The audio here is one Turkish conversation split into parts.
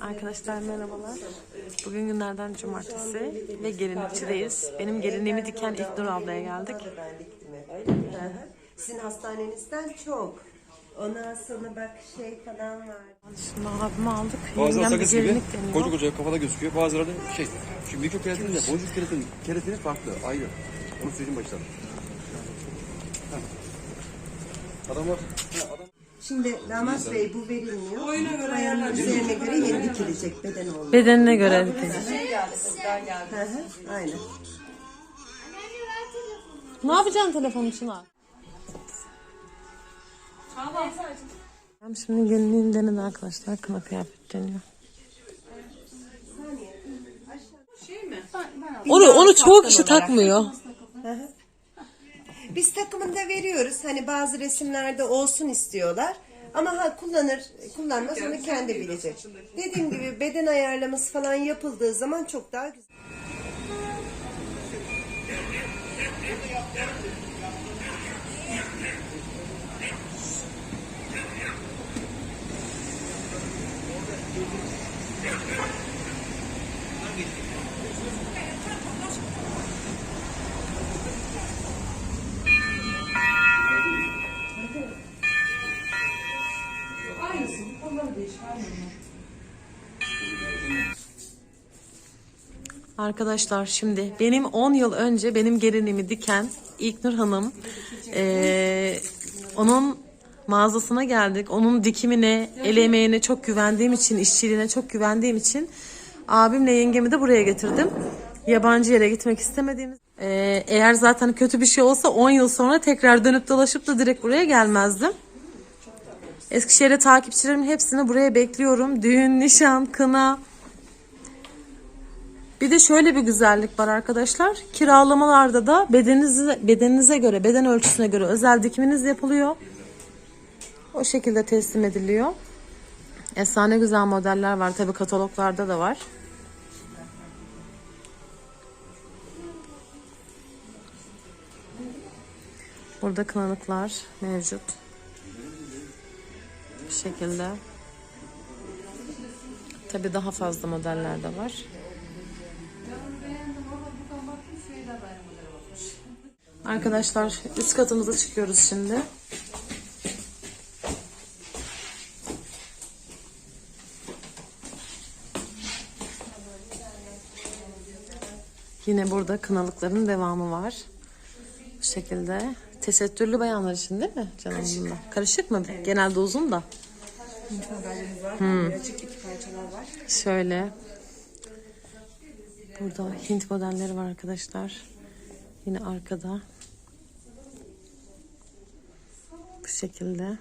Arkadaşlar merhabalar. Bugün günlerden cumartesi ve gelinlikçideyiz. Benim gelinliğimi diken İlknur ablaya geldik. Sizin hastanenizden çok. Ondan sonra bak şey falan var. Şimdi abimi aldık. Bazıları Yengem bir sakız gibi gelinlik deniyor. koca koca kafada gözüküyor. Bazıları da şey. Şimdi mikro keratin de boncuk keratin, keratini farklı, ayrı. Onu söyleyeyim baştan. Ha. Adam var. Ha. Şimdi damat bey bu verilmiyor. Ayarın üzerine göre yeni dikilecek beden olmuş. Bedenine göre dikecek. Hı hı, Aynen. Ne yapacaksın telefon Çınar? Ben şimdi gelinliğini denedi arkadaşlar. Kına kıyafet deniyor. Onu, onu çoğu kişi takmıyor. Biz takımında veriyoruz. Hani bazı resimlerde olsun istiyorlar. Ama ha kullanır, kullanmaz onu kendi bilecek. Dediğim gibi beden ayarlaması falan yapıldığı zaman çok daha güzel. Arkadaşlar şimdi benim 10 yıl önce benim gelinimi diken İlknur Hanım eee, onun mağazasına geldik. Onun dikimine, el emeğine çok güvendiğim için, işçiliğine çok güvendiğim için abimle yengemi de buraya getirdim. Yabancı yere gitmek istemediğimiz. Eee, eğer zaten kötü bir şey olsa 10 yıl sonra tekrar dönüp dolaşıp da direkt buraya gelmezdim. Eskişehir'e takipçilerimin hepsini buraya bekliyorum. Düğün, nişan, kına, bir de şöyle bir güzellik var arkadaşlar. Kiralamalarda da bedeninize, bedeninize göre, beden ölçüsüne göre özel dikiminiz yapılıyor. O şekilde teslim ediliyor. Efsane güzel modeller var. Tabi kataloglarda da var. Burada kınanıklar mevcut. Bu şekilde. Tabi daha fazla modeller de var. Arkadaşlar üst katımıza çıkıyoruz şimdi. Yine burada kınalıkların devamı var. Bu şekilde. Tesettürlü bayanlar için değil mi canım bunlar? Karışık mı? Genelde uzun da. Hmm. Şöyle. Burada Hint modelleri var arkadaşlar. Yine arkada. Bu şekilde.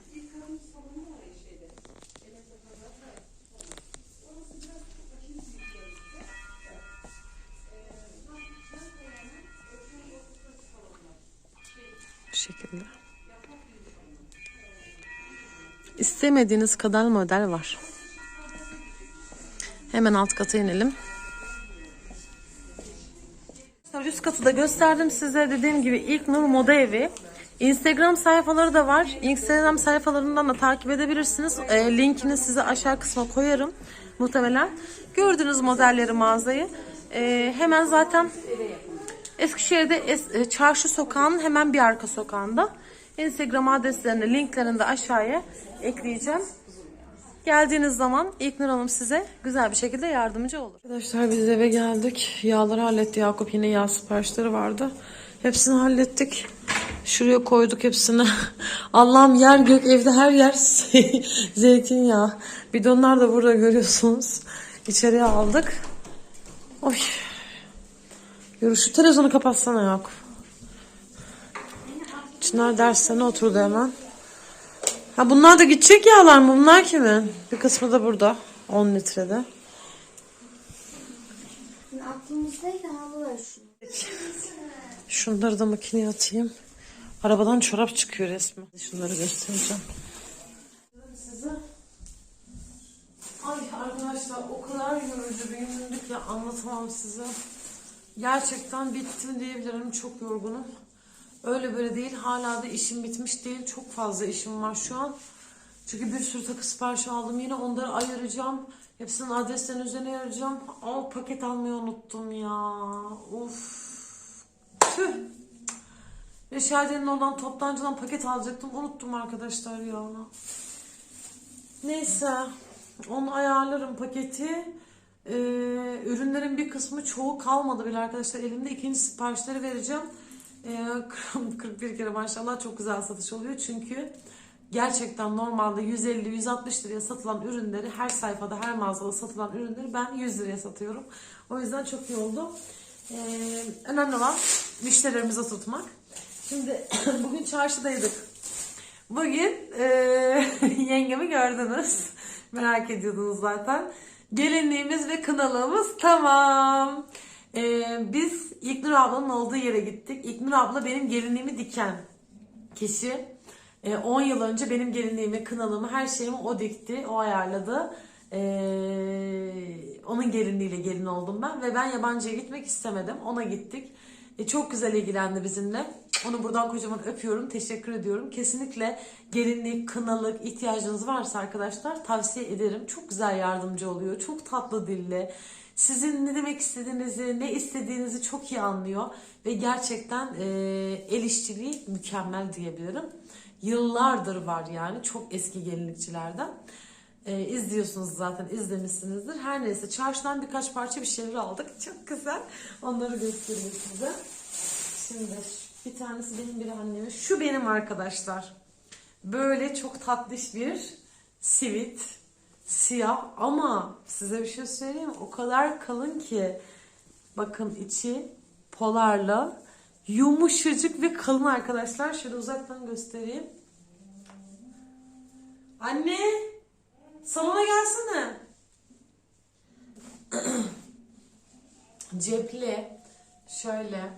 Bu şekilde. İstemediğiniz kadar model var. Hemen alt kata inelim. Üst katı da gösterdim size. Dediğim gibi ilk Nur Moda Evi. Instagram sayfaları da var. Instagram sayfalarından da takip edebilirsiniz. E, linkini size aşağı kısma koyarım. Muhtemelen. Gördüğünüz modelleri mağazayı. E, hemen zaten Eskişehir'de es, e, Çarşı Sokağı'nın hemen bir arka sokağında. Instagram adreslerini, linklerini de aşağıya ekleyeceğim. Geldiğiniz zaman İlknur Hanım size güzel bir şekilde yardımcı olur. Arkadaşlar biz eve geldik. Yağları halletti Yakup. Yine yağ siparişleri vardı. Hepsini hallettik. Şuraya koyduk hepsini. Allah'ım yer gök evde her yer zeytinyağı. Bidonlar da burada görüyorsunuz. İçeriye aldık. Oy. Yürü şu televizyonu kapatsana Yakup. Çınar derslerine oturdu hemen. Ha bunlar da gidecek yağlar mı? Bunlar kimin? Bir kısmı da burada. 10 litrede. Aklımızdayken alırlar şunu. Şunları da makineye atayım. Arabadan çorap çıkıyor resmen. Şunları göstereceğim. Size. Ay arkadaşlar o kadar yorucu bir gündü ki anlatamam size. Gerçekten bittim diyebilirim. Çok yorgunum. Öyle böyle değil. Hala da işim bitmiş değil. Çok fazla işim var şu an. Çünkü bir sürü takı siparişi aldım. Yine onları ayıracağım. Hepsinin adreslerini üzerine yazacağım. Aa paket almayı unuttum ya. Uf. Tüh. Reşadiye'nin oradan toptancıdan paket alacaktım. Unuttum arkadaşlar ya. Neyse. Onu ayarlarım paketi. Ee, ürünlerin bir kısmı çoğu kalmadı bile arkadaşlar. Elimde ikinci siparişleri vereceğim. Ee, 41 kere maşallah çok güzel satış oluyor. Çünkü gerçekten normalde 150-160 liraya satılan ürünleri her sayfada her mağazada satılan ürünleri ben 100 liraya satıyorum. O yüzden çok iyi oldu. Ee, önemli olan müşterilerimizi tutmak. Şimdi bugün çarşıdaydık. Bugün eee, yengemi gördünüz. Merak ediyordunuz zaten. Gelinliğimiz ve kınalığımız tamam. Eee, biz İlknur ablanın olduğu yere gittik. İlknur abla benim gelinliğimi diken kişi. Eee, 10 yıl önce benim gelinliğimi, kınalığımı, her şeyimi o dikti, o ayarladı. Eee, onun gelinliğiyle gelin oldum ben ve ben yabancıya gitmek istemedim. Ona gittik. E, çok güzel ilgilendi bizimle. Onu buradan kocaman öpüyorum. Teşekkür ediyorum. Kesinlikle gelinlik, kınalık ihtiyacınız varsa arkadaşlar tavsiye ederim. Çok güzel yardımcı oluyor. Çok tatlı dille. Sizin ne demek istediğinizi, ne istediğinizi çok iyi anlıyor. Ve gerçekten e, el işçiliği mükemmel diyebilirim. Yıllardır var yani. Çok eski gelinlikçilerden. E, izliyorsunuz zaten izlemişsinizdir. Her neyse çarşıdan birkaç parça bir şeyler aldık. Çok güzel. Onları göstereyim size. Şimdi bir tanesi benim bir annemin. Şu benim arkadaşlar. Böyle çok tatlış bir sivit. Siyah ama size bir şey söyleyeyim? O kadar kalın ki bakın içi polarla yumuşacık ve kalın arkadaşlar. Şöyle uzaktan göstereyim. Anne salona gelsene. Cepli şöyle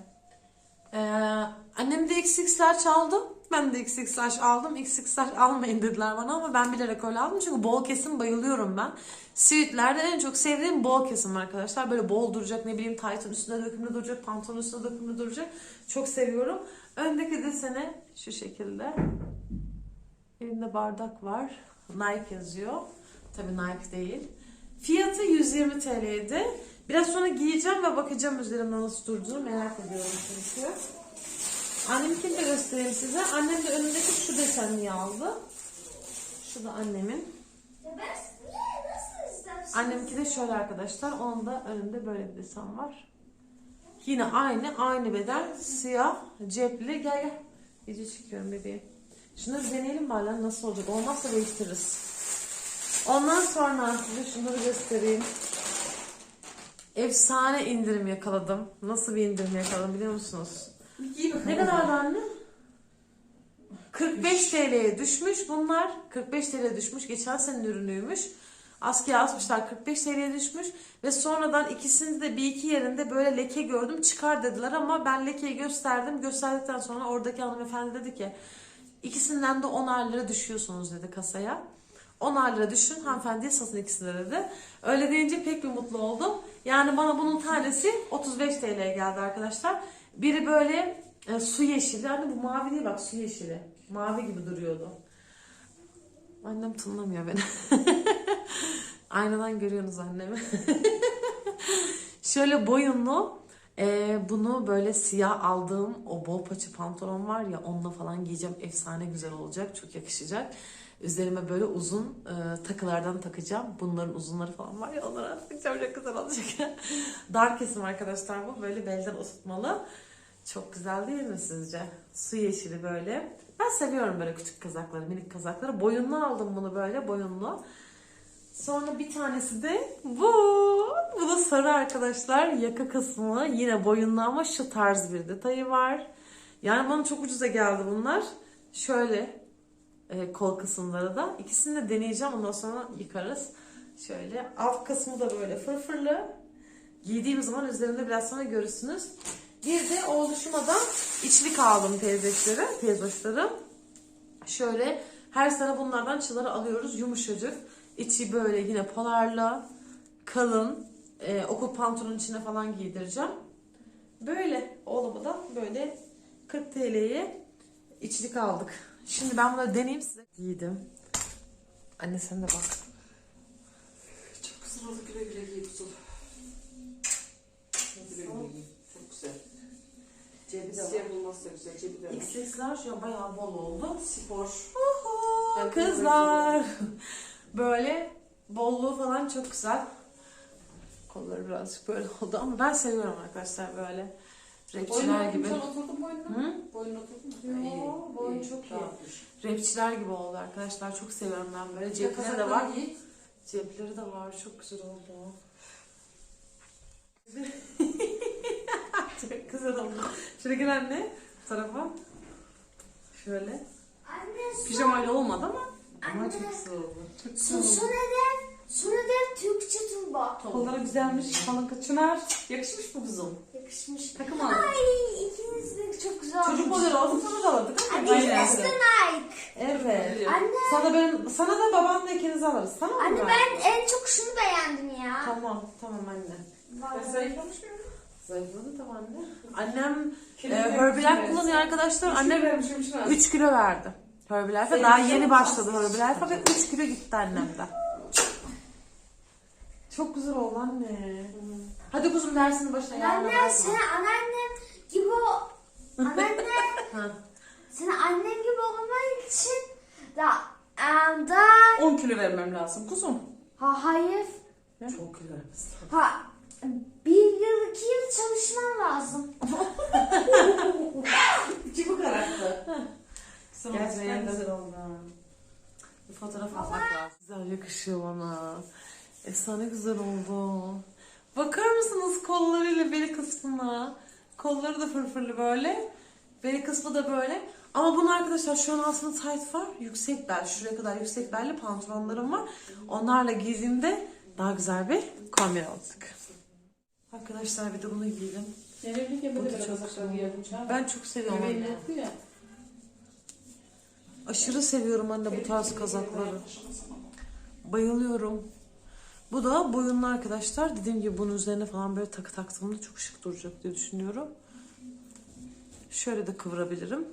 ee, annem de XX'ler çaldım. Ben de XX'ler aldım. XX'ler almayın dediler bana ama ben bilerek öyle aldım. Çünkü bol kesim bayılıyorum ben. Sweatlerde en çok sevdiğim bol kesim arkadaşlar. Böyle bol duracak ne bileyim taytın üstünde dökümlü duracak, pantolon üstünde dökümlü duracak. Çok seviyorum. Öndeki desene şu şekilde. Elimde bardak var. Nike yazıyor. Tabii Nike değil. Fiyatı 120 TL'ydi. Biraz sonra giyeceğim ve bakacağım üzerimde nasıl durduğunu merak ediyorum çünkü. Annemkini de göstereyim size. Annem de önündeki şu desenliği aldı. Şu da annemin. Annemki de şöyle arkadaşlar. Onun da önünde böyle bir desen var. Yine aynı, aynı beden. Siyah, cepli. Gel gel. Video çekiyorum bebeğim. Şunları deneyelim bari nasıl olacak. Olmazsa değiştiririz. Ondan sonra size şunları göstereyim. Efsane indirim yakaladım. Nasıl bir indirim yakaladım biliyor musunuz? Ne kadardı anne? 45 TL'ye düşmüş bunlar. 45 TL'ye düşmüş. Geçen senenin ürünüymüş. Askıya asmışlar 45 TL'ye düşmüş. Ve sonradan ikisinde de bir iki yerinde böyle leke gördüm. Çıkar dediler ama ben lekeyi gösterdim. Gösterdikten sonra oradaki hanımefendi dedi ki ikisinden de 10 lira düşüyorsunuz dedi kasaya. 10 lira düşün hanımefendiye satın ikisini de dedi. Öyle deyince pek bir mutlu oldum. Yani bana bunun tanesi 35 TL'ye geldi arkadaşlar. Biri böyle e, su yeşili. Hani bu mavi değil bak su yeşili. Mavi gibi duruyordu. Annem tınlamıyor beni. Aynadan görüyorsunuz annemi. Şöyle boyunlu e, bunu böyle siyah aldığım o bol paça pantolon var ya onunla falan giyeceğim. Efsane güzel olacak. Çok yakışacak. Üzerime böyle uzun e, takılardan takacağım. Bunların uzunları falan var ya onlara takacağım. Çok güzel olacak. Dar kesim arkadaşlar bu. Böyle belden oturtmalı. Çok güzel değil mi sizce? Su yeşili böyle. Ben seviyorum böyle küçük kazakları, minik kazakları. Boyunlu aldım bunu böyle boyunlu. Sonra bir tanesi de bu. Bu da sarı arkadaşlar. Yaka kısmı yine boyunlu ama şu tarz bir detayı var. Yani bana çok ucuza geldi bunlar. Şöyle e, kol kısımları da. İkisini de deneyeceğim ondan sonra yıkarız. Şöyle alt kısmı da böyle fırfırlı. Giydiğim zaman üzerinde biraz sonra görürsünüz. Bir de oluşuma da içlik aldım teyzekleri, teyzoşları. Şöyle her sene bunlardan çıları alıyoruz yumuşacık. İçi böyle yine polarla kalın e, okul pantolonun içine falan giydireceğim. Böyle oğlumu da böyle 40 TL'ye içlik aldık. Şimdi ben bunları deneyeyim size. Giydim. Anne sen de bak. Çok güzel oldu güle güle giy. Güle güle giy. Çok güzel. Cebi de var. Siyah olması da güzel. Cebi de var. XX'ler şu an bayağı bol oldu. Spor. Uhu, kızlar. Böyle bolluğu falan çok güzel. Kolları birazcık böyle oldu ama ben seviyorum arkadaşlar böyle. Rapçiler gibi. Sen oturdun boynuna. Hı? Boynuna oturdun mu? Yo, boyun çok iyi. Rapçiler gibi oldu arkadaşlar. Çok seviyorum ben böyle. Cepleri de var. giy. Cepleri de var. Çok güzel oldu. çok güzel oldu. Şöyle gel anne. Bu tarafa. Şöyle. Anne Pijamayla olmadı ama. Ama Anne. çok güzel oldu. Çok güzel su, oldu. su neden? Su neden Türkçe turba? Kolları güzelmiş. Kalın kaçınar. Yakışmış mı kuzum? Yakışmış. Takım aldık. Ay ikiniz de çok güzel Çocuk olmuş. modeli olsun sana da alırdık ama. Anne ikiniz de Nike. Evet. Anne. Sana ben sana da babanla ikiniz alırız tamam mı? Anne ben en çok şunu beğendim ya. Tamam tamam anne. Ben zayıflamış mıyım? Zayıfladı tamam anne. Annem e, Kilo Herbalife vermişim kullanıyor arkadaşlar. Annem vermişim şuna. 3 kilo verdi. Herbalife'e daha yeni başladı. Herbalife'e ve 3 kilo gitti annemde. Çok güzel oldu anne. Hadi kuzum dersini başına yarına Anne bırakma. sen anneannem gibi o... Anneanne Ha. sen annem gibi olman için da... em, da... 10 kilo vermem lazım kuzum. Ha, hayır. Çok kilo vermişsin. Ha, bir yıl iki yıl çalışman lazım. İki bu karakter. Gerçekten güzel oldu. Bir fotoğraf atmak lazım. Güzel yakışıyor bana. Efsane güzel oldu. Bakar mısınız kollarıyla beli kısmına? Kolları da fırfırlı böyle. Beli kısmı da böyle. Ama bunun arkadaşlar şu an aslında tight var. Yüksek bel. Şuraya kadar yüksek belli pantolonlarım var. Onlarla giydiğimde daha güzel bir kombin aldık. Arkadaşlar bir de bunu giydim. Evlilik Bu da çok. Ben çok seviyorum anne. Aşırı seviyorum anne bu tarz kazakları. Bayılıyorum. Bu da boyunlu arkadaşlar. Dediğim gibi bunun üzerine falan böyle takı taktığımda çok şık duracak diye düşünüyorum. Şöyle de kıvırabilirim.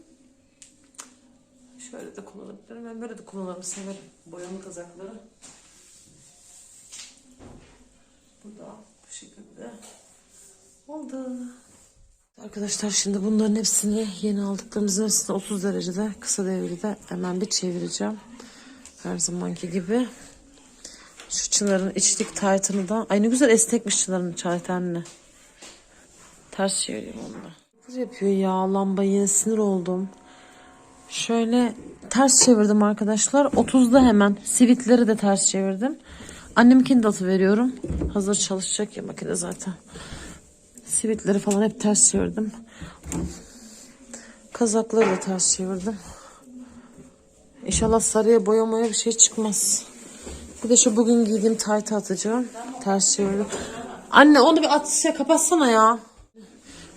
Şöyle de kullanabilirim. Ben böyle de kullanırım. Severim boyalı kazakları. Bu da bu şekilde oldu. Arkadaşlar şimdi bunların hepsini yeni aldıklarımızın hepsini 30 derecede kısa devrede hemen bir çevireceğim. Her zamanki gibi. Şu çınarın içlik taytını da. Ay ne güzel estekmiş çınarın taytını. Ters çevireyim onu da. Kız yapıyor ya lamba yine sinir oldum. Şöyle ters çevirdim arkadaşlar. 30'da hemen sivitleri de ters çevirdim. Annemkini de veriyorum. Hazır çalışacak ya makine zaten. Sivitleri falan hep ters çevirdim. Kazakları da ters çevirdim. İnşallah sarıya boyamaya bir şey çıkmaz. Bir de şu bugün giydiğim taytı atacağım. Ters çevirdim. Anne onu bir at şey kapatsana ya.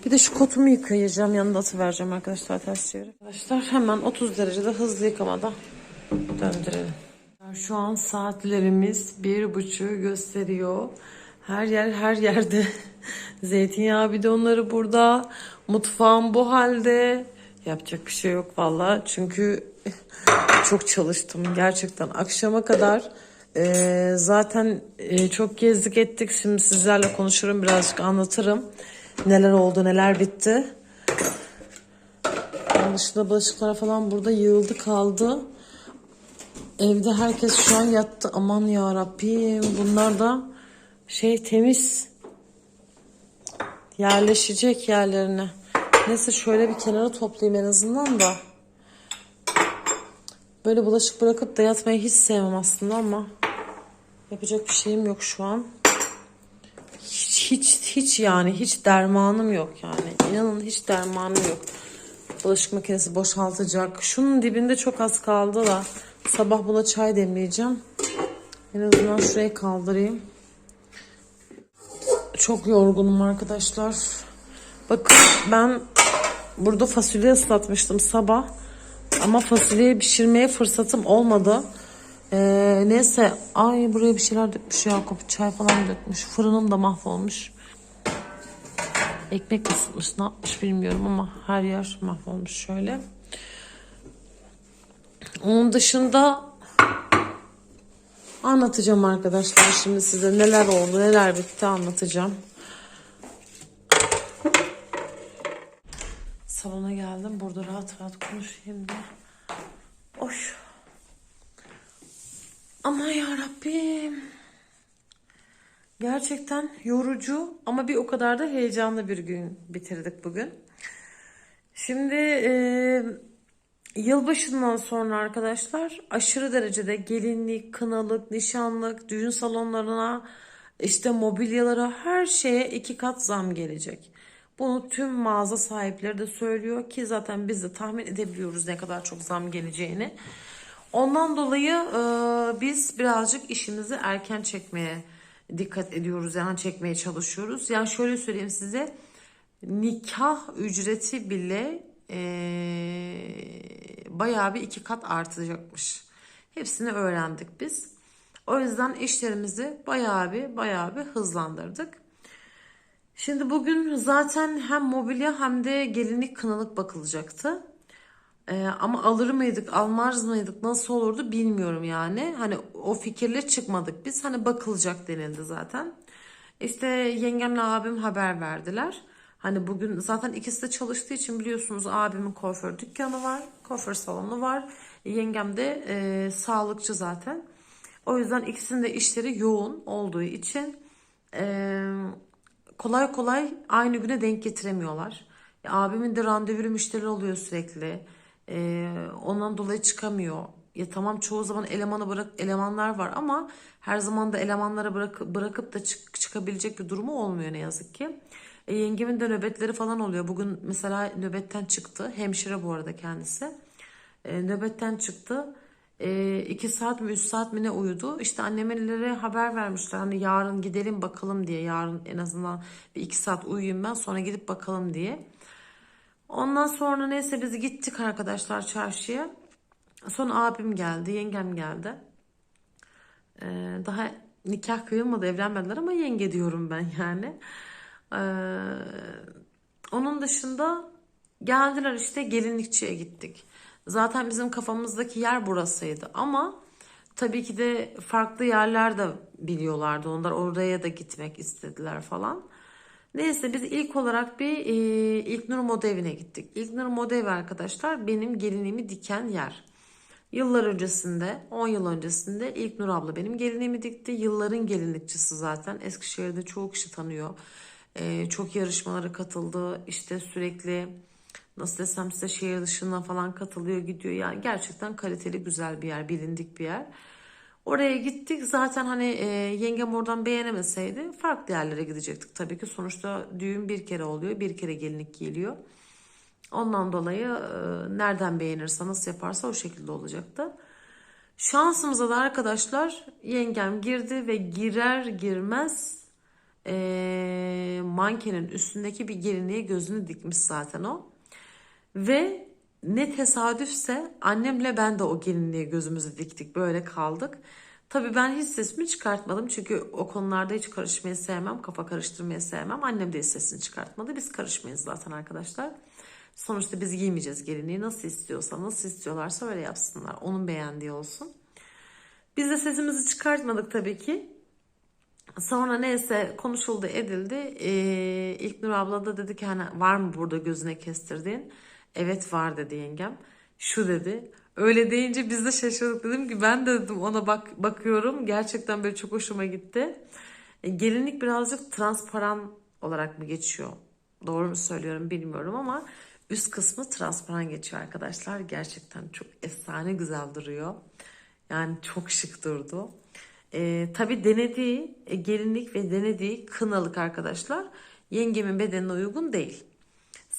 Bir de şu kotumu yıkayacağım. Yanında atıvereceğim arkadaşlar ters çevirip. Arkadaşlar hemen 30 derecede hızlı yıkamada döndürelim. Şu an saatlerimiz bir buçuğu gösteriyor. Her yer her yerde. Zeytinyağı bidonları burada. Mutfağım bu halde. Yapacak bir şey yok valla. Çünkü çok çalıştım gerçekten. Akşama kadar e, zaten e, çok gezdik ettik. Şimdi sizlerle konuşurum birazcık anlatırım. Neler oldu neler bitti. Onun dışında bulaşıklar falan burada yığıldı kaldı. Evde herkes şu an yattı. Aman ya Rabbim. Bunlar da şey temiz. Yerleşecek yerlerine. Neyse şöyle bir kenara toplayayım en azından da. Böyle bulaşık bırakıp da yatmayı hiç sevmem aslında ama yapacak bir şeyim yok şu an. Hiç hiç hiç yani hiç dermanım yok yani. İnanın hiç dermanım yok. Bulaşık makinesi boşaltacak. Şunun dibinde çok az kaldı da sabah buna çay demleyeceğim. En azından şurayı kaldırayım. Çok yorgunum arkadaşlar. Bakın ben burada fasulye ıslatmıştım sabah. Ama fasulyeyi pişirmeye fırsatım olmadı. Ee, neyse ay buraya bir şeyler dökmüş Yakup. Çay falan dökmüş. Fırınım da mahvolmuş. Ekmek ısıtmış ne yapmış bilmiyorum ama her yer mahvolmuş şöyle. Onun dışında Anlatacağım arkadaşlar şimdi size neler oldu neler bitti anlatacağım. Salona geldim burada rahat rahat konuşayım diye. Oş. Ama ya Rabbim. Gerçekten yorucu ama bir o kadar da heyecanlı bir gün bitirdik bugün. Şimdi e, yılbaşından sonra arkadaşlar aşırı derecede gelinlik, kınalık, nişanlık, düğün salonlarına, işte mobilyalara her şeye iki kat zam gelecek. Bunu tüm mağaza sahipleri de söylüyor ki zaten biz de tahmin edebiliyoruz ne kadar çok zam geleceğini. Ondan dolayı e, biz birazcık işimizi erken çekmeye dikkat ediyoruz. Yani çekmeye çalışıyoruz. Yani şöyle söyleyeyim size. Nikah ücreti bile e, bayağı bir iki kat artacakmış. Hepsini öğrendik biz. O yüzden işlerimizi bayağı bir bayağı bir hızlandırdık. Şimdi bugün zaten hem mobilya hem de gelinlik kınalık bakılacaktı. Ee, ama alır mıydık, almaz mıydık, nasıl olurdu bilmiyorum yani. Hani o fikirle çıkmadık biz. Hani bakılacak denildi zaten. İşte yengemle abim haber verdiler. Hani bugün zaten ikisi de çalıştığı için biliyorsunuz abimin kuaför dükkanı var, kuaför salonu var. Yengem de e, sağlıkçı zaten. O yüzden ikisinin de işleri yoğun olduğu için e, kolay kolay aynı güne denk getiremiyorlar. Ya, abimin de randevulu müşteriler oluyor sürekli. Ee, ondan dolayı çıkamıyor. Ya tamam çoğu zaman elemanı bırak elemanlar var ama her zaman da elemanlara bırak, bırakıp da çık, çıkabilecek bir durumu olmuyor ne yazık ki. E, yengemin de nöbetleri falan oluyor. Bugün mesela nöbetten çıktı. Hemşire bu arada kendisi. E, nöbetten çıktı. E, iki saat mi üç saat mi ne uyudu. İşte annemlere haber vermişler. Hani yarın gidelim bakalım diye. Yarın en azından bir iki saat uyuyayım ben sonra gidip bakalım diye. Ondan sonra neyse biz gittik arkadaşlar çarşıya. Sonra abim geldi, yengem geldi. Ee, daha nikah kıyılmadı, evlenmediler ama yenge diyorum ben yani. Ee, onun dışında geldiler işte gelinlikçiye gittik. Zaten bizim kafamızdaki yer burasıydı ama tabii ki de farklı yerler de biliyorlardı. Onlar oraya da gitmek istediler falan. Neyse biz ilk olarak bir e, İlknur Moda Evi'ne gittik. İlknur Moda Evi arkadaşlar benim gelinliğimi diken yer. Yıllar öncesinde, 10 yıl öncesinde İlknur abla benim gelinliğimi dikti. Yılların gelinlikçisi zaten. Eskişehir'de çoğu kişi tanıyor. E, çok yarışmalara katıldı. İşte sürekli nasıl desem size şehir dışına falan katılıyor gidiyor. Yani gerçekten kaliteli güzel bir yer, bilindik bir yer. Oraya gittik zaten hani e, yengem oradan beğenemeseydi farklı yerlere gidecektik tabii ki. Sonuçta düğün bir kere oluyor, bir kere gelinlik geliyor. Ondan dolayı e, nereden beğenirse nasıl yaparsa o şekilde olacaktı. Şansımıza da arkadaşlar yengem girdi ve girer girmez e, mankenin üstündeki bir gelinliğe gözünü dikmiş zaten o. Ve ne tesadüfse annemle ben de o gelinliğe gözümüzü diktik böyle kaldık. Tabii ben hiç sesimi çıkartmadım çünkü o konularda hiç karışmayı sevmem, kafa karıştırmayı sevmem. Annem de hiç sesini çıkartmadı. Biz karışmayız zaten arkadaşlar. Sonuçta biz giymeyeceğiz gelinliği. Nasıl istiyorsa, nasıl istiyorlarsa öyle yapsınlar. Onun beğendiği olsun. Biz de sesimizi çıkartmadık tabii ki. Sonra neyse konuşuldu edildi. Ee, İlknur abla da dedi ki hani var mı burada gözüne kestirdiğin? Evet var dedi yengem. Şu dedi. Öyle deyince biz de şaşırdık dedim ki ben de dedim ona bak bakıyorum. Gerçekten böyle çok hoşuma gitti. E, gelinlik birazcık transparan olarak mı geçiyor? Doğru mu söylüyorum bilmiyorum ama üst kısmı transparan geçiyor arkadaşlar. Gerçekten çok efsane güzel duruyor. Yani çok şık durdu. E, tabii denediği e, gelinlik ve denediği kınalık arkadaşlar yengemin bedenine uygun değil.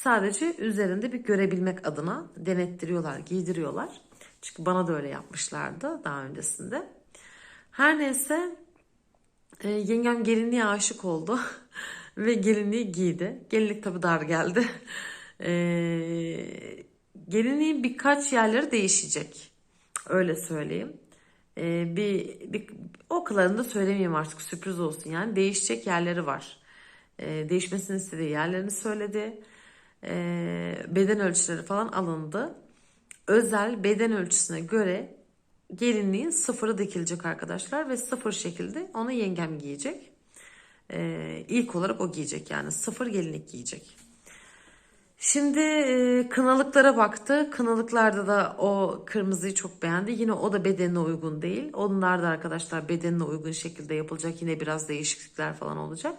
Sadece üzerinde bir görebilmek adına denettiriyorlar, giydiriyorlar. Çünkü bana da öyle yapmışlardı daha öncesinde. Her neyse e, yengem gelinliğe aşık oldu ve gelinliği giydi. Gelinlik tabii dar geldi. E, gelinliğin birkaç yerleri değişecek. Öyle söyleyeyim. E, bir, bir o kadarını da söylemeyeyim artık sürpriz olsun yani. Değişecek yerleri var. E, değişmesini istediği yerlerini söyledi beden ölçüleri falan alındı. Özel beden ölçüsüne göre gelinliğin sıfırı dikilecek arkadaşlar ve sıfır şekilde onu yengem giyecek. Ee, ilk olarak o giyecek yani sıfır gelinlik giyecek. Şimdi e, kınalıklara baktı. Kınalıklarda da o kırmızıyı çok beğendi. Yine o da bedenine uygun değil. Onlar da arkadaşlar bedenine uygun şekilde yapılacak. Yine biraz değişiklikler falan olacak.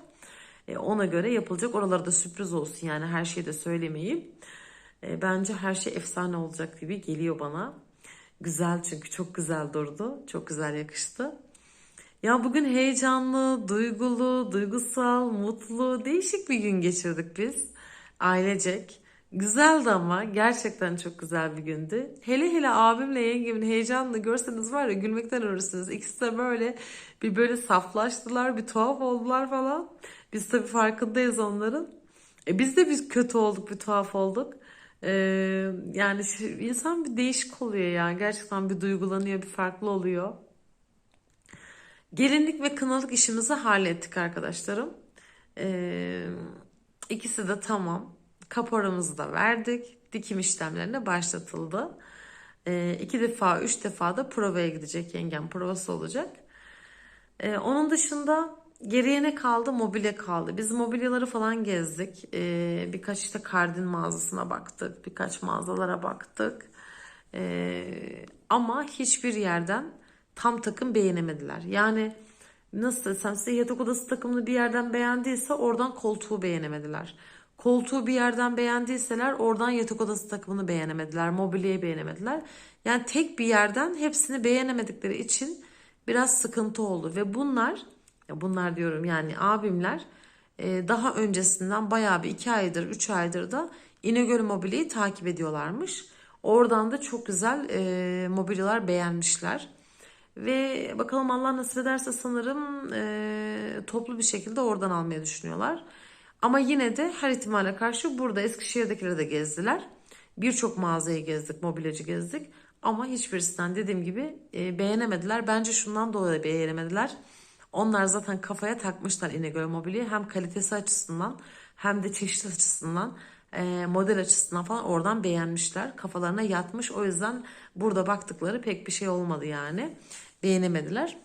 E, ona göre yapılacak. Oralarda sürpriz olsun yani her şeyi de söylemeyeyim. E, bence her şey efsane olacak gibi geliyor bana. Güzel çünkü çok güzel durdu. Çok güzel yakıştı. Ya bugün heyecanlı, duygulu, duygusal, mutlu, değişik bir gün geçirdik biz. Ailecek. Güzeldi ama gerçekten çok güzel bir gündü. Hele hele abimle yengemin heyecanını görseniz var ya gülmekten ölürsünüz. İkisi de böyle bir böyle saflaştılar, bir tuhaf oldular falan. Biz tabii farkındayız onların. E biz de bir kötü olduk, bir tuhaf olduk. Ee, yani insan bir değişik oluyor yani. Gerçekten bir duygulanıyor, bir farklı oluyor. Gelinlik ve kınalık işimizi hallettik arkadaşlarım. Ee, ikisi de tamam. Kaporamızı da verdik. Dikim işlemlerine başlatıldı. Ee, iki defa, üç defa da provaya gidecek yengem. Provası olacak. Ee, onun dışında geriye ne kaldı? Mobilya kaldı. Biz mobilyaları falan gezdik. Ee, birkaç işte Kardin mağazasına baktık. Birkaç mağazalara baktık. Ee, ama hiçbir yerden tam takım beğenemediler. Yani nasıl desem size yatak odası takımını bir yerden beğendiyse oradan koltuğu beğenemediler. Koltuğu bir yerden beğendiyseler oradan yatak odası takımını beğenemediler. Mobilyayı beğenemediler. Yani tek bir yerden hepsini beğenemedikleri için biraz sıkıntı oldu. Ve bunlar bunlar diyorum yani abimler e, daha öncesinden bayağı bir iki aydır, üç aydır da İnegöl Mobilya'yı takip ediyorlarmış. Oradan da çok güzel e, mobilyalar beğenmişler. Ve bakalım Allah nasip ederse sanırım e, toplu bir şekilde oradan almayı düşünüyorlar. Ama yine de her ihtimale karşı burada Eskişehir'dekileri de gezdiler. Birçok mağazayı gezdik, mobilyacı gezdik. Ama hiçbirisinden dediğim gibi e, beğenemediler. Bence şundan dolayı beğenemediler. Onlar zaten kafaya takmışlar İnegöl Mobilya'yı. Hem kalitesi açısından hem de çeşit açısından e, model açısından falan oradan beğenmişler. Kafalarına yatmış. O yüzden burada baktıkları pek bir şey olmadı yani. Beğenemediler.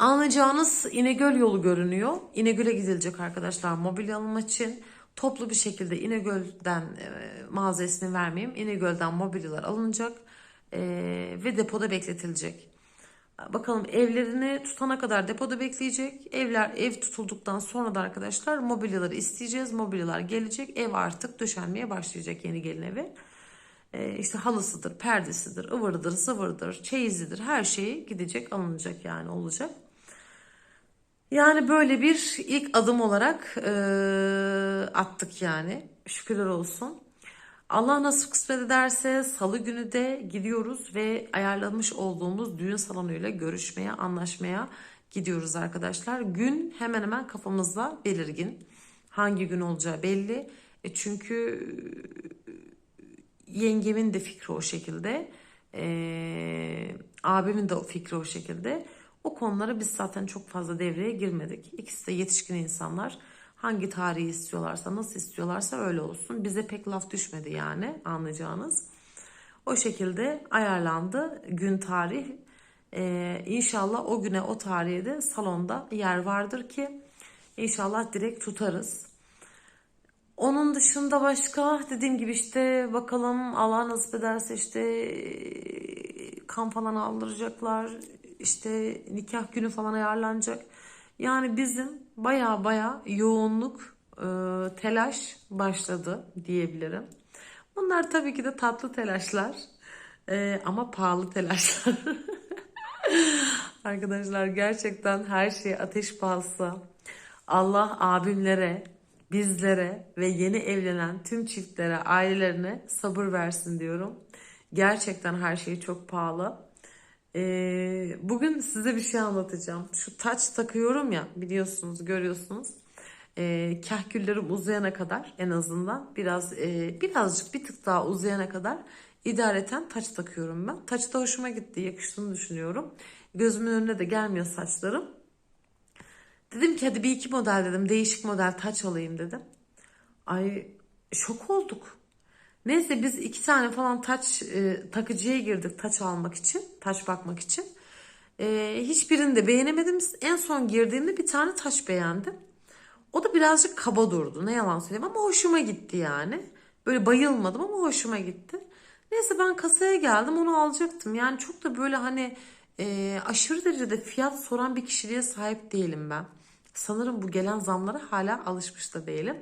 Anlayacağınız İnegöl yolu görünüyor. İnegöl'e gidilecek arkadaşlar mobilya alım için. Toplu bir şekilde İnegöl'den e, mağaza ismini vermeyeyim. İnegöl'den mobilyalar alınacak e, ve depoda bekletilecek. Bakalım evlerini tutana kadar depoda bekleyecek. Evler ev tutulduktan sonra da arkadaşlar mobilyaları isteyeceğiz. Mobilyalar gelecek. Ev artık döşenmeye başlayacak yeni gelin evi. Ee, işte halısıdır, perdesidir, ıvırıdır, zıvırıdır, çeyizidir her şeyi gidecek alınacak yani olacak. Yani böyle bir ilk adım olarak e, attık yani. Şükürler olsun. Allah nasip kısmet ederse salı günü de gidiyoruz ve ayarlamış olduğumuz düğün salonuyla görüşmeye, anlaşmaya gidiyoruz arkadaşlar. Gün hemen hemen kafamızda belirgin. Hangi gün olacağı belli. E çünkü yengemin de fikri o şekilde. Ee, abimin de o fikri o şekilde. O konulara biz zaten çok fazla devreye girmedik. İkisi de yetişkin insanlar. Hangi tarihi istiyorlarsa, nasıl istiyorlarsa öyle olsun. Bize pek laf düşmedi yani anlayacağınız. O şekilde ayarlandı gün tarih. Ee, inşallah o güne o tarihe de salonda yer vardır ki inşallah direkt tutarız. Onun dışında başka dediğim gibi işte bakalım Allah nasip ederse işte e, kan falan aldıracaklar. İşte nikah günü falan ayarlanacak. Yani bizim baya baya yoğunluk, e, telaş başladı diyebilirim. Bunlar tabii ki de tatlı telaşlar E, ama pahalı telaşlar. Arkadaşlar gerçekten her şey ateş pahası. Allah abimlere, bizlere ve yeni evlenen tüm çiftlere, ailelerine sabır versin diyorum. Gerçekten her şey çok pahalı. Ee, bugün size bir şey anlatacağım. Şu taç takıyorum ya biliyorsunuz, görüyorsunuz. Ee, kahküllerim uzayana kadar en azından biraz e, birazcık bir tık daha uzayana kadar idareten taç takıyorum ben. Taç da hoşuma gitti, yakıştığını düşünüyorum. Gözümün önüne de gelmiyor saçlarım. Dedim ki hadi bir iki model dedim. Değişik model taç alayım dedim. Ay şok olduk. Neyse biz iki tane falan taç e, takıcıya girdik taç almak için, taç bakmak için. E, hiçbirini de beğenemedim. En son girdiğimde bir tane taç beğendim. O da birazcık kaba durdu. Ne yalan söyleyeyim ama hoşuma gitti yani. Böyle bayılmadım ama hoşuma gitti. Neyse ben kasaya geldim onu alacaktım. Yani çok da böyle hani e, aşırı derecede fiyat soran bir kişiliğe sahip değilim ben. Sanırım bu gelen zamlara hala alışmış da değilim.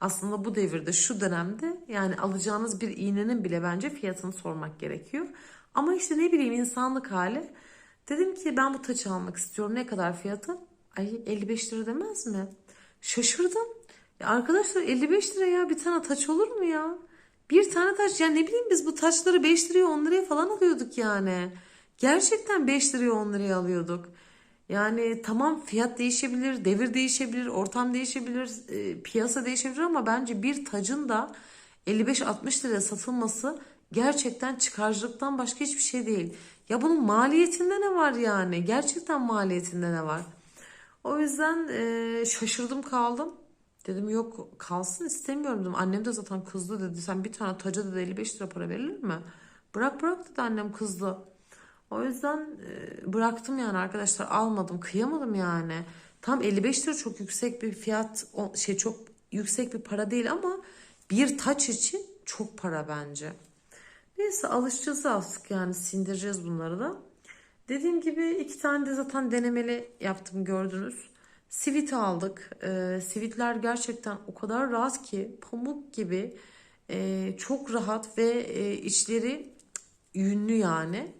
Aslında bu devirde şu dönemde yani alacağınız bir iğnenin bile bence fiyatını sormak gerekiyor. Ama işte ne bileyim insanlık hali. Dedim ki ben bu taçı almak istiyorum. Ne kadar fiyatı? Ay 55 lira demez mi? Şaşırdım. Ya arkadaşlar 55 lira ya bir tane taç olur mu ya? Bir tane taç ya ne bileyim biz bu taçları 5 liraya 10 liraya falan alıyorduk yani. Gerçekten 5 liraya 10 liraya alıyorduk. Yani tamam fiyat değişebilir, devir değişebilir, ortam değişebilir, e, piyasa değişebilir ama bence bir tacın da 55-60 liraya satılması gerçekten çıkarcılıktan başka hiçbir şey değil. Ya bunun maliyetinde ne var yani? Gerçekten maliyetinde ne var? O yüzden e, şaşırdım kaldım. Dedim yok kalsın istemiyorum dedim. Annem de zaten kızdı dedi. Sen bir tane taca dedi 55 lira para verilir mi? Bırak bırak dedi annem kızdı. O yüzden e, bıraktım yani arkadaşlar almadım kıyamadım yani. Tam 55 lira çok yüksek bir fiyat şey çok yüksek bir para değil ama bir taç için çok para bence. Neyse alışacağız artık yani sindireceğiz bunları da. Dediğim gibi iki tane de zaten denemeli yaptım gördünüz. Sivit aldık. Ee, sivitler gerçekten o kadar rahat ki pamuk gibi Ee, çok rahat ve e, içleri yünlü yani.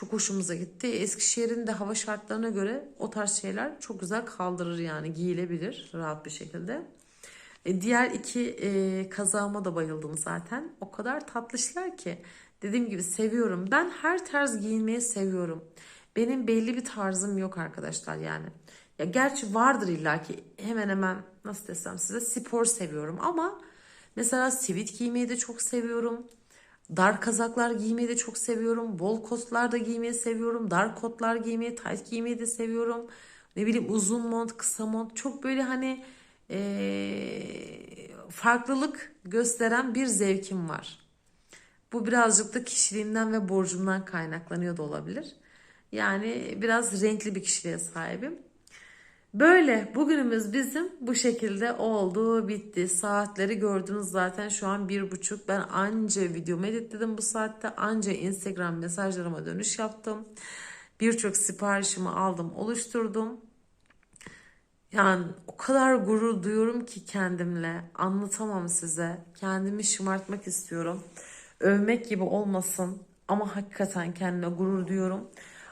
Çok hoşumuza gitti. Eskişehir'in de hava şartlarına göre o tarz şeyler çok güzel kaldırır yani giyilebilir rahat bir şekilde. E, diğer iki e, kazağıma da bayıldım zaten. O kadar tatlışlar ki. Dediğim gibi seviyorum. Ben her tarz giyinmeyi seviyorum. Benim belli bir tarzım yok arkadaşlar yani. Ya gerçi vardır illaki hemen hemen nasıl desem size spor seviyorum ama mesela sivit giymeyi de çok seviyorum. Dar kazaklar giymeyi de çok seviyorum. Bol kotlar da giymeyi seviyorum. Dar kotlar giymeyi, tayt giymeyi de seviyorum. Ne bileyim uzun mont, kısa mont. Çok böyle hani eee, farklılık gösteren bir zevkim var. Bu birazcık da kişiliğimden ve borcumdan kaynaklanıyor da olabilir. Yani biraz renkli bir kişiliğe sahibim. Böyle bugünümüz bizim bu şekilde oldu bitti. Saatleri gördünüz zaten şu an bir buçuk. Ben anca videomu editledim bu saatte. Anca Instagram mesajlarıma dönüş yaptım. Birçok siparişimi aldım oluşturdum. Yani o kadar gurur duyuyorum ki kendimle. Anlatamam size. Kendimi şımartmak istiyorum. Övmek gibi olmasın. Ama hakikaten kendime gurur duyuyorum.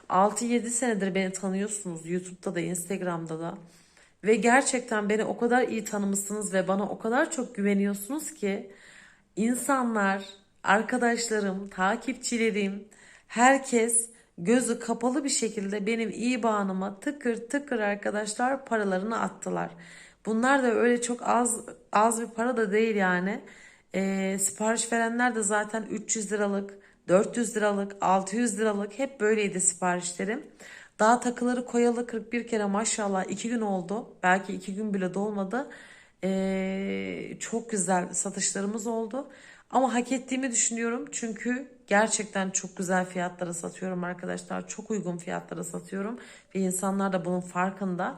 6-7 senedir beni tanıyorsunuz. YouTube'da da Instagram'da da. Ve gerçekten beni o kadar iyi tanımışsınız ve bana o kadar çok güveniyorsunuz ki insanlar, arkadaşlarım, takipçilerim, herkes gözü kapalı bir şekilde benim IBAN'ıma tıkır tıkır arkadaşlar paralarını attılar. Bunlar da öyle çok az az bir para da değil yani. Ee, sipariş verenler de zaten 300 liralık, 400 liralık, 600 liralık hep böyleydi siparişlerim. Daha takıları koyalı 41 kere maşallah 2 gün oldu. Belki 2 gün bile dolmadı. Ee, çok güzel satışlarımız oldu. Ama hak ettiğimi düşünüyorum. Çünkü gerçekten çok güzel fiyatlara satıyorum arkadaşlar. Çok uygun fiyatlara satıyorum. Ve insanlar da bunun farkında.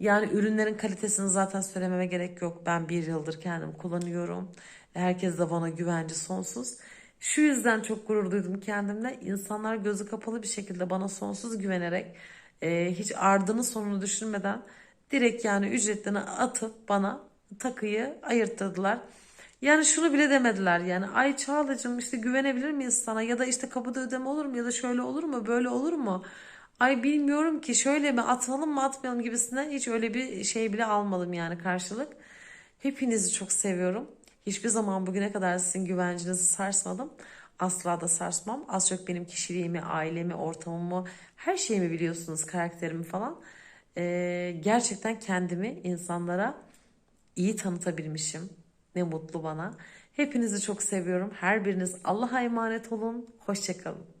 Yani ürünlerin kalitesini zaten söylememe gerek yok. Ben bir yıldır kendim kullanıyorum. Herkes de bana güvence sonsuz. Şu yüzden çok gurur duydum kendimle. İnsanlar gözü kapalı bir şekilde bana sonsuz güvenerek e, hiç ardını sonunu düşünmeden direkt yani ücretlerini atıp bana takıyı ayırttırdılar. Yani şunu bile demediler yani ay Çağla'cığım işte güvenebilir miyiz sana ya da işte kapıda ödeme olur mu ya da şöyle olur mu böyle olur mu? Ay bilmiyorum ki şöyle mi atalım mı atmayalım gibisinden hiç öyle bir şey bile almadım yani karşılık. Hepinizi çok seviyorum. Hiçbir zaman bugüne kadar sizin güvencinizi sarsmadım. Asla da sarsmam. Az çok benim kişiliğimi, ailemi, ortamımı, her şeyimi biliyorsunuz, karakterimi falan. Ee, gerçekten kendimi insanlara iyi tanıtabilmişim. Ne mutlu bana. Hepinizi çok seviyorum. Her biriniz Allah'a emanet olun. Hoşçakalın.